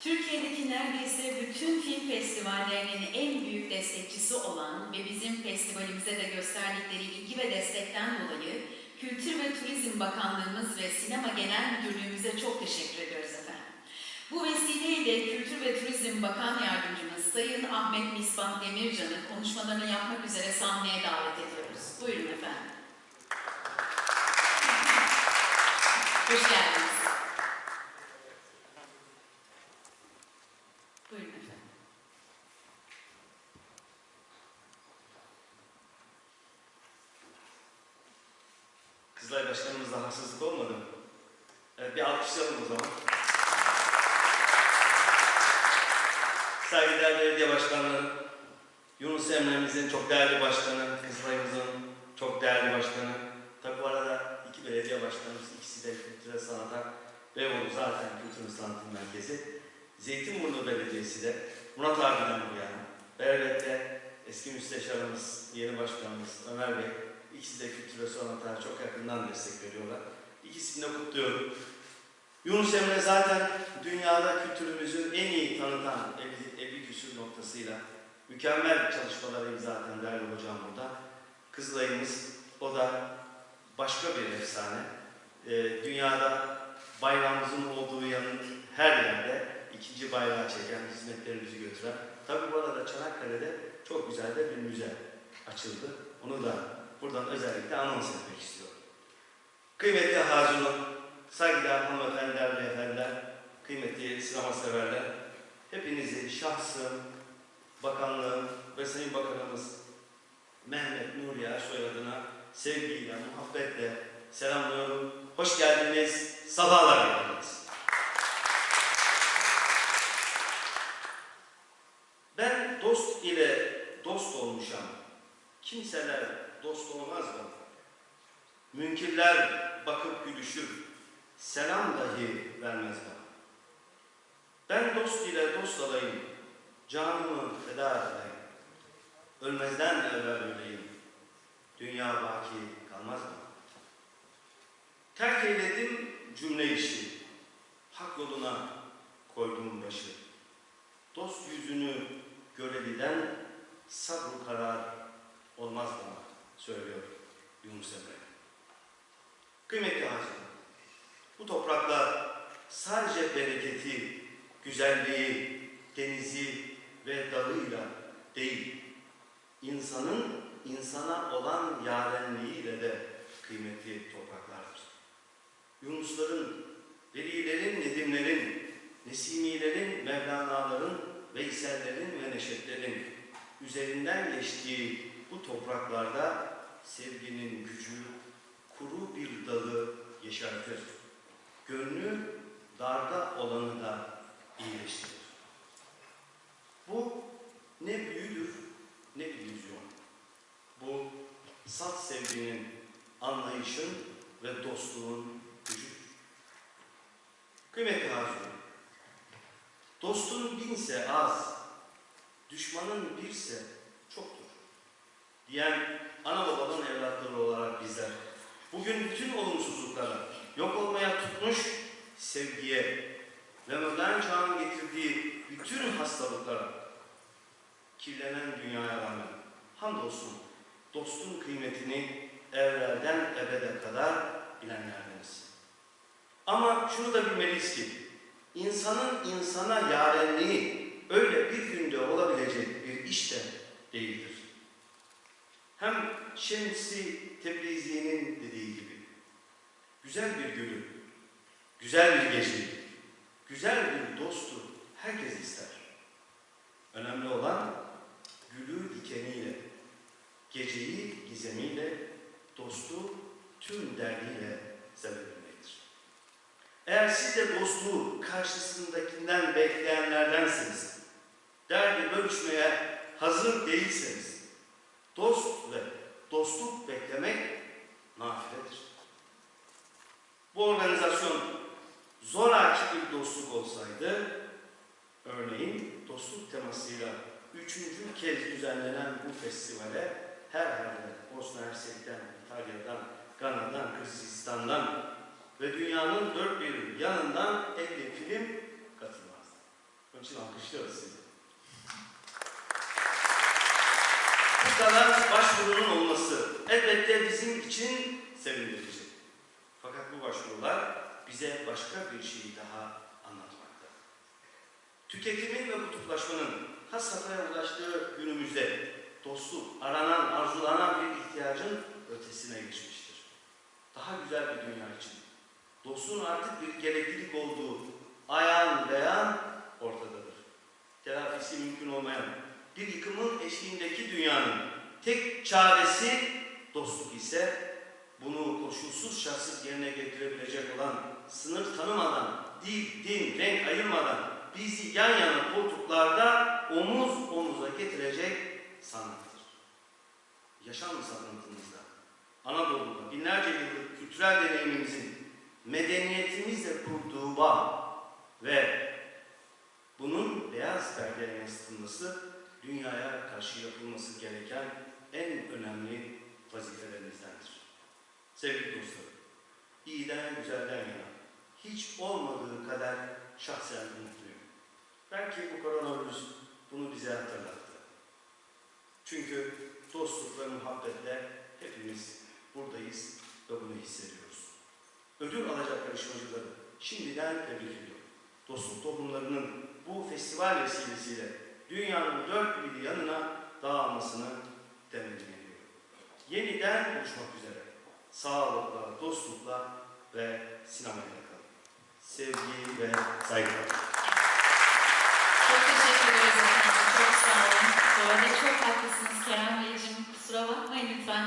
Türkiye'deki neredeyse bütün film festivallerinin en büyük destekçisi olan ve bizim festivalimize de gösterdikleri ilgi ve destekten dolayı Kültür ve Turizm Bakanlığımız ve Sinema Genel Müdürlüğümüze çok teşekkür ediyoruz efendim. Bu vesileyle Kültür ve Turizm Bakan Yardımcımız Sayın Ahmet Misbah Demircan'ı konuşmalarını yapmak üzere sahneye davet ediyoruz. Buyurun efendim. Hoş geldiniz. Buyurun efendim. Kızılay Başkanımızda haksızlık olmadı mı? Evet, bir alkışlayalım o zaman. Saygıdeğer belediye başkanları, Yunus Emre'mizin çok değerli başkanı, Kızılay'ımızın çok değerli başkanı. Tabi bu arada iki belediye başkanımız, ikisi de kültüre sanata, Beyoğlu zaten kültür ve sanatın merkezi. Zeytinburnu Belediyesi de Murat abiden bu yani. Ve elbette eski müsteşarımız, yeni başkanımız Ömer Bey, İkisi de kültür ve çok yakından destek veriyorlar. İkisini de kutluyorum. Yunus Emre zaten dünyada kültürümüzün en iyi tanıtan 50, 50 küsur noktasıyla mükemmel çalışmaları zaten değerli hocam burada. Kızılay'ımız o da başka bir efsane. Ee, dünyada bayrağımızın olduğu yanın her yerde ikinci bayrağı çeken, hizmetlerimizi götüren. Tabii bu arada Çanakkale'de çok güzel de bir müze açıldı. Onu da buradan özellikle anons etmek istiyorum. Kıymetli Hacun'um, saygıdeğer hanımefendiler ve efendiler, kıymetli sinema severler, hepinizi şahsım, bakanlığım ve Sayın Bakanımız Mehmet Nuri Ersoy adına sevgiyle, muhabbetle selamlıyorum. Hoş geldiniz, sabahlar geldiniz. Ben dost ile dost olmuşam. Kimseler dost olmaz mı? Münkirler bakıp gülüşür, selam dahi vermez bana. Ben dost ile dost olayım, canımı feda edeyim. Ölmezden evvel öleyim, dünya baki kalmaz mı? Terk eyledim cümle işi, hak yoluna koydum başı. Dost yüzünü görebilen sabır karar olmaz bana söylüyor Yunus Emre. Kıymetli hacım, bu topraklar sadece bereketi, güzelliği, denizi ve dağıyla değil, insanın insana olan yarenliğiyle de kıymetli topraklardır. Yunusların, velilerin, nedimlerin, nesimilerin, mevlanaların, veysellerin ve neşetlerin üzerinden geçtiği bu topraklarda sevginin gücü kuru bir dalı yeşertir. Gönlü darda olanı da iyileştirir. Bu ne büyüdür ne illüzyon. Bu saf sevginin, anlayışın ve dostluğun gücüdür. Kıymetli Hazır, dostun binse az, düşmanın birse çoktur. Diyen ana babanın evlatları olarak bizler bugün bütün olumsuzluklara yok olmaya tutmuş sevgiye ve modern çağın getirdiği bütün hastalıklara kirlenen dünyaya rağmen hamdolsun dostun kıymetini evvelden ebede kadar bilenlerdeniz. Ama şunu da bilmeliyiz ki insanın insana yarenliği öyle bir günde olabilecek bir iş de değildir. Şemsi Tebrizi'nin dediği gibi güzel bir gülü, güzel bir geceyi, güzel bir dostu herkes ister. Önemli olan gülü dikeniyle, geceyi gizemiyle, dostu tüm derdiyle sevebilmektir. Eğer siz de dostluğu karşısındakinden bekleyenlerdensiniz, derdi bölüşmeye hazır değilseniz, dost ve dostluk beklemek nafiledir. Bu organizasyon zoraki bir dostluk olsaydı, örneğin dostluk temasıyla üçüncü kez düzenlenen bu festivale herhalde Bosna Hersek'ten, İtalya'dan, Gana'dan, Kırgızistan'dan ve dünyanın dört bir yanından 50 film katılmazdı. Onun için alkışlıyoruz sizi. Bu kadar elbette bizim için sevindirici. Fakat bu başvurular bize başka bir şeyi daha anlatmakta. Tüketimin ve kutuplaşmanın has safhaya ulaştığı günümüzde dostluk, aranan, arzulanan bir ihtiyacın ötesine geçmiştir. Daha güzel bir dünya için dostluğun artık bir gereklilik olduğu ayan beyan ortadadır. Telafisi mümkün olmayan bir yıkımın eşiğindeki dünyanın tek çaresi dostluk ise bunu koşulsuz şartsız yerine getirebilecek olan sınır tanımadan, dil, din, renk ayırmadan bizi yan yana koltuklarda omuz omuza getirecek sanattır. Yaşam sanatımızda, Anadolu'da binlerce yıllık kültürel deneyimimizin medeniyetimizle kurduğu bağ ve bunun beyaz perdeye yansıtılması dünyaya karşı yapılması gereken en önemli vazifelerimizdendir. Sevgili dostlarım, iyiden güzelden yana hiç olmadığı kadar şahsen umutluyum. Belki bu koronavirüs bunu bize hatırlattı. Çünkü dostluk ve muhabbetle hepimiz buradayız ve bunu hissediyoruz. Ödül alacak yarışmacıları şimdiden tebrik ediyorum. Dostluk toplumlarının bu festival vesilesiyle dünyanın dört bir yanına dağılmasını temenni. Yeniden buluşmak üzere. Sağlıkla, dostlukla ve sinemayla kalın. Sevgi ve saygılar. Çok teşekkür ederiz efendim. Çok sağ olun. Bu arada çok haklısınız Kerem Beyciğim. Kusura bakmayın lütfen.